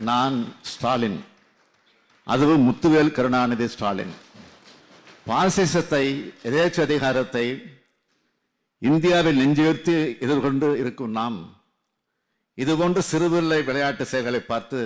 நான் ஸ்டாலின் அதுவும் முத்துவேல் கருணாநிதி ஸ்டாலின் பாசிசத்தை எதேச்ச அதிகாரத்தை இந்தியாவில் நெஞ்சுயர்த்தி எதிர்கொண்டு இருக்கும் நாம் இதுபோன்ற சிறுபிள்ளை விளையாட்டு செயல்களை பார்த்து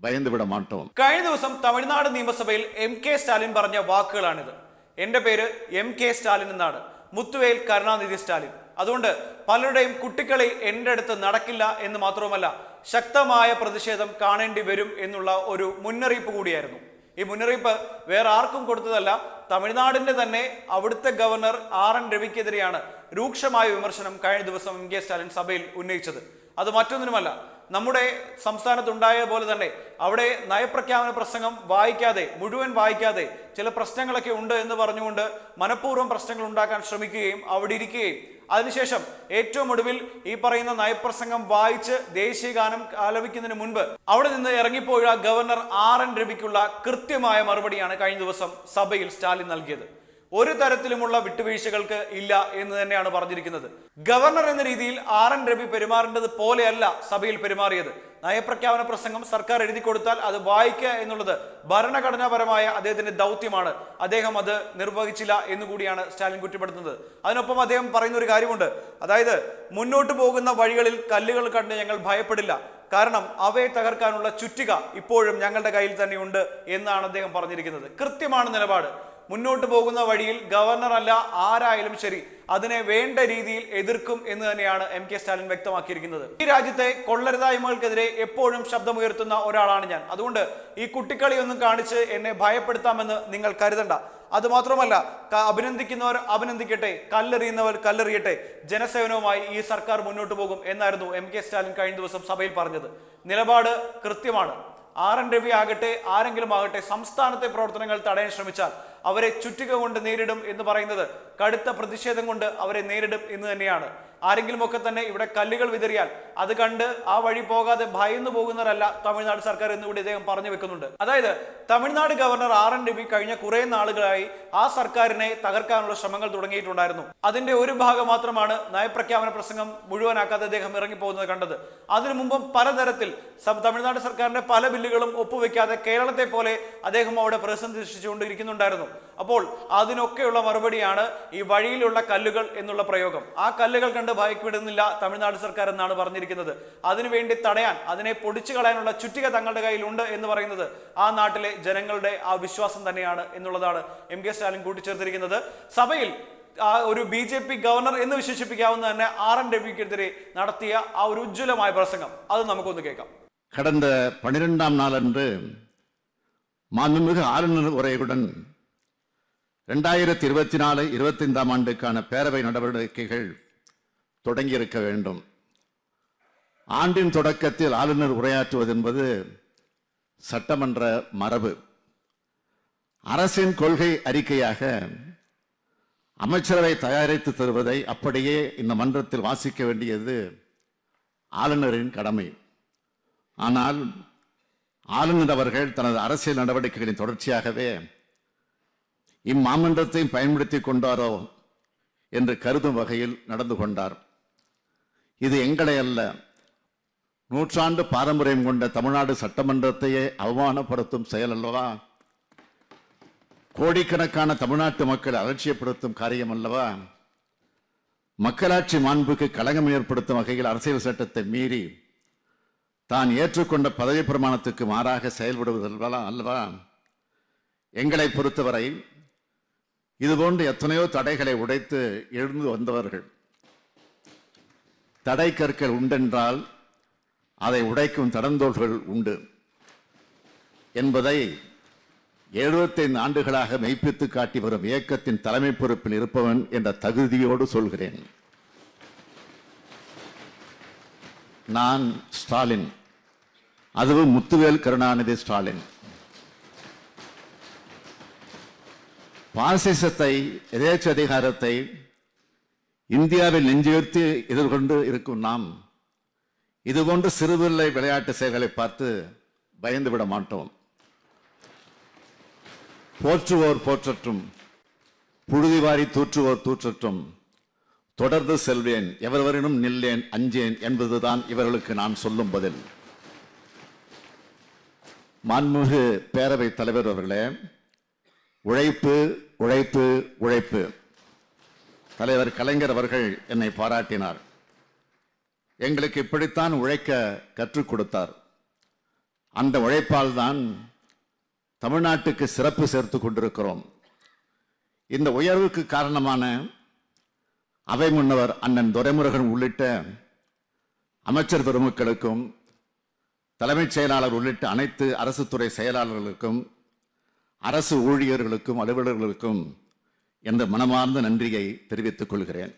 பயந்து விட மாட்டோம் കഴിഞ്ഞ ദിവസം തമിഴ്നാട് നിയമസഭയിൽ എം കെ സ്റ്റാലിൻ പറഞ്ഞ വാക്കുകളാണിത് എന്റെ പേര് എം കെ സ്റ്റാലിൻ എന്നാണ് മുത്തുവേൽ കരുണാനിധി സ്റ്റാലിൻ അതുകൊണ്ട് പലരുടെയും കുട്ടികളെ എൻ്റെ അടുത്ത് നടക്കില്ല എന്ന് മാത്രവുമല്ല ശക്തമായ പ്രതിഷേധം കാണേണ്ടി വരും എന്നുള്ള ഒരു മുന്നറിയിപ്പ് കൂടിയായിരുന്നു. ഈ മുന്നറിയിപ്പ് വേറെ ആർക്കും കൊടുത്തതല്ല തമിഴ്നാടിന്റെ തന്നെ അവിടുത്തെ ഗവർണർ ആർ എൻ രവിക്കെതിരെയാണ് രൂക്ഷമായ വിമർശനം കഴിഞ്ഞ ദിവസം എം കെ സ്റ്റാലിൻ സഭയിൽ ഉന്നയിച്ചത്. അത് മറ്റൊന്നിനുമല്ല നമ്മുടെ സംസ്ഥാനത്തുണ്ടായ പോലെ തന്നെ അവിടെ നയപ്രഖ്യാപന പ്രസംഗം വായിക്കാതെ മുഴുവൻ വായിക്കാതെ ചില പ്രശ്നങ്ങളൊക്കെ ഉണ്ട് എന്ന് പറഞ്ഞുകൊണ്ട് മനഃപൂർവം പ്രശ്നങ്ങൾ ഉണ്ടാക്കാൻ ശ്രമിക്കുകയും അവിടെ ഇരിക്കുകയും. അതിനുശേഷം ഏറ്റവും ഒടുവിൽ ഈ പറയുന്ന നയപ്രസംഗം വായിച്ച് ദേശീയഗാനം ആലപിക്കുന്നതിന് മുൻപ് അവിടെ നിന്ന് ഇറങ്ങിപ്പോയ ഗവർണർ ആർ എൻ രവിക്കുള്ള കൃത്യമായ മറുപടിയാണ് കഴിഞ്ഞ ദിവസം സഭയിൽ സ്റ്റാലിൻ നൽകിയത്. ഒരു തരത്തിലുമുള്ള വിട്ടുവീഴ്ചകൾക്ക് ഇല്ല എന്ന് തന്നെയാണ് പറഞ്ഞിരിക്കുന്നത്. ഗവർണർ എന്ന രീതിയിൽ ആർ എൻ രവി പെരുമാറേണ്ടത് പോലെയല്ല സഭയിൽ പെരുമാറിയത്. നയപ്രഖ്യാപന പ്രസംഗം സർക്കാർ എഴുതി കൊടുത്താൽ അത് വായിക്കുക എന്നുള്ളത് ഭരണഘടനാപരമായ അദ്ദേഹത്തിന്റെ ദൗത്യമാണ്. അദ്ദേഹം അത് നിർവഹിച്ചില്ല എന്നുകൂടിയാണ് സ്റ്റാലിൻ കുറ്റപ്പെടുത്തുന്നത്. അതിനൊപ്പം അദ്ദേഹം പറയുന്ന ഒരു കാര്യമുണ്ട്. അതായത് മുന്നോട്ട് പോകുന്ന വഴികളിൽ കല്ലുകൾ കണ്ട് ഞങ്ങൾ ഭയപ്പെടില്ല. കാരണം അവയെ തകർക്കാനുള്ള ചുറ്റിക ഇപ്പോഴും ഞങ്ങളുടെ കയ്യിൽ തന്നെയുണ്ട് എന്നാണ് അദ്ദേഹം പറഞ്ഞിരിക്കുന്നത്. കൃത്യമാണ് നിലപാട്. മുന്നോട്ട് പോകുന്ന വഴിയിൽ ഗവർണർ അല്ല ആരായാലും ശരി അതിനെ വേണ്ട രീതിയിൽ എതിർക്കും എന്ന് തന്നെയാണ് എം കെ സ്റ്റാലിൻ വ്യക്തമാക്കിയിരിക്കുന്നത്. ഈ രാജ്യത്തെ കൊള്ളരുതായ്മകൾക്കെതിരെ എപ്പോഴും ശബ്ദമുയർത്തുന്ന ഒരാളാണ് ഞാൻ. അതുകൊണ്ട് ഈ കുട്ടിക്കളിയൊന്നും കാണിച്ച് എന്നെ ഭയപ്പെടുത്താമെന്ന് നിങ്ങൾ കരുതണ്ട. അതുമാത്രമല്ല അഭിനന്ദിക്കുന്നവർ അഭിനന്ദിക്കട്ടെ കല്ലെറിയുന്നവർ കല്ലെറിയട്ടെ ജനസേവനവുമായി ഈ സർക്കാർ മുന്നോട്ട് പോകും എന്നായിരുന്നു എം കെ സ്റ്റാലിൻ കഴിഞ്ഞ ദിവസം സഭയിൽ പറഞ്ഞത്. നിലപാട് കൃത്യമാണ്. ആർ എൻ രവി ആകട്ടെ ആരെങ്കിലും ആകട്ടെ സംസ്ഥാനത്തെ പ്രവർത്തനങ്ങൾ തടയാൻ ശ്രമിച്ചാൽ അവരെ ചുറ്റിക കൊണ്ട് നേരിടും എന്ന് പറയുന്നത് കടുത്ത പ്രതിഷേധം കൊണ്ട് അവരെ നേരിടും എന്ന് തന്നെയാണ്. ആരെങ്കിലും ഒക്കെ തന്നെ ഇവിടെ കല്ലുകൾ വിതറിയാൽ അത് കണ്ട് ആ വഴി പോകാതെ ഭയന്നു പോകുന്നവരല്ല തമിഴ്നാട് സർക്കാർ എന്നുകൂടി അദ്ദേഹം പറഞ്ഞു വെക്കുന്നുണ്ട്. അതായത് Tamil Nadu governor R N Ravi കഴിഞ്ഞ കുറെ നാളുകളായി ആ സർക്കാരിനെ തകർക്കാനുള്ള ശ്രമങ്ങൾ തുടങ്ങിയിട്ടുണ്ടായിരുന്നു. അതിന്റെ ഒരു ഭാഗം മാത്രമാണ് നയപ്രഖ്യാപന പ്രസംഗം മുഴുവനാക്കാതെ അദ്ദേഹം ഇറങ്ങിപ്പോകുന്നത് കണ്ടത്. അതിനു മുമ്പും പലതരത്തിൽ തമിഴ്നാട് സർക്കാരിന്റെ പല ബില്ലുകളും ഒപ്പുവെക്കാതെ കേരളത്തെ പോലെ അദ്ദേഹം അവിടെ പ്രതിസന്ധി സൃഷ്ടിച്ചുകൊണ്ടിരിക്കുന്നുണ്ടായിരുന്നു അപ്പോൾ അതിനൊക്കെയുള്ള മറുപടിയാണ് ഈ വഴിയിലുള്ള കല്ലുകൾ എന്നുള്ള പ്രയോഗം. ആ കല്ലുകൾ കണ്ട് ഭയപ്പെടുന്നില്ല തമിഴ്നാട് സർക്കാർ എന്നാണ് പറഞ്ഞിരിക്കുന്നത് അതിനുവേണ്ടി തടയാൻ അതിനെ പൊടിച്ചു കളയാനുള്ള ചുറ്റിക തങ്ങളുടെ കയ്യിലുണ്ട് എന്ന് പറയുന്നത് ആ നാട്ടിലെ ജനങ്ങളുടെ ആ വിശ്വാസം തന്നെയാണ് എന്നുള്ളതാണ് എം കെ സ്റ്റാലിൻ കൂട്ടിച്ചേർത്തിരിക്കുന്നത് സഭയിൽ ആ ഒരു ബി ജെ പി ഗവർണർ എന്ന് വിശേഷിപ്പിക്കാവുന്ന തന്നെ ആർ എൻ രവിക്കെതിരെ നടത്തിയ ആ ഒരു ഉജ്ജ്വലമായ പ്രസംഗം അത് നമുക്കൊന്ന് കേൾക്കാം கடந்த பனிரெண்டாம் நாளன்று மாண்புமிகு ஆளுநர் உரையுடன் ரெண்டாயிரத்தி இருபத்தி நாலு இருபத்தைந்தாம் ஆண்டுக்கான பேரவை நடவடிக்கைகள் தொடங்கியிருக்க வேண்டும். ஆண்டின் தொடக்கத்தில் ஆளுநர் உரையாற்றுவது என்பது சட்டமன்ற மரபு. அரசின் கொள்கை அறிக்கையாக அமைச்சரவை தயாரித்து தருவதை அப்படியே இந்த மன்றத்தில் வாசிக்க வேண்டியது ஆளுநரின் கடமை. ஆனால் ஆளுநர் அவர்கள் தனது அரசியல் நடவடிக்கைகளின் தொடர்ச்சியாகவே இம்மாமன்றத்தையும் பயன்படுத்தி கொண்டாரோ என்று கருதும் வகையில் நடந்து கொண்டார். இது எங்களை அல்ல. நூற்றாண்டு பாரம்பரியம் கொண்ட தமிழ்நாடு சட்டமன்றத்தையே அவமானப்படுத்தும் செயல் அல்லவா? கோடிக்கணக்கான தமிழ்நாட்டு மக்கள் அலட்சியப்படுத்தும் காரியம் அல்லவா? மக்களாட்சி மாண்புக்கு களங்கம் ஏற்படுத்தும் வகையில் அரசியல் சட்டத்தை மீறி தான் ஏற்றுக்கொண்ட பதவி பிரமாணத்துக்கு மாறாக செயல்படுவதல்வா அல்லவா? எங்களை பொறுத்தவரை இதுபோன்று எத்தனையோ தடைகளை உடைத்து எழுந்து வந்தவர்கள் தடை கற்கள் உண்டென்றால் அதை உடைக்கும் தடந்தோள்கள் உண்டு. என்பதை எழுபத்தைந்து ஆண்டுகளாக மெய்ப்பித்து காட்டி வரும் இயக்கத்தின் தலைமை பொறுப்பில் இருப்பவன் என்ற தகுதியோடு சொல்கிறேன். நான் ஸ்டாலின். அதுவும் முத்துவேல் கருணாநிதி ஸ்டாலின். பாசிசத்தை எதேச்ச அதிகாரத்தை இந்தியாவில் நெஞ்சுயர்த்தி எதிர்கொண்டு இருக்கும் நாம் இதுபோன்ற சிறுபிள்ளை விளையாட்டு செயல்களை பார்த்து பயந்து விட மாட்டோம். போற்றுவோர் போற்றட்டும் புழுதி வாரி தூற்றுவோர் தூற்றட்டும் தொடர்ந்து செல்வேன் எவரவரினும் நில்லேன் அஞ்சேன் என்பதுதான் இவர்களுக்கு நான் சொல்லும் பதில். மாண்புமிகு பேரவைத் தலைவர் அவர்களே உழைப்பு உழைப்பு உழைப்பு. தலைவர் கலைஞர் அவர்கள் என்னை பாராட்டினார். எங்களுக்கு இப்படித்தான் உழைக்க கற்றுக் கொடுத்தார். அந்த உழைப்பால் தான் தமிழ்நாட்டுக்கு சிறப்பு சேர்த்து கொண்டிருக்கிறோம். இந்த உயர்வுக்கு காரணமான அவை முன்னவர் அண்ணன் துரைமுருகன் உள்ளிட்ட அமைச்சர் பெருமக்களுக்கும் தலைமைச் செயலாளர் உள்ளிட்ட அனைத்து அரசு துறை செயலாளர்களுக்கும் அரசு ஊழியர்களுக்கும் அலுவலர்களுக்கும் என்ற மனமார்ந்த நன்றியை தெரிவித்துக் கொள்கிறேன்.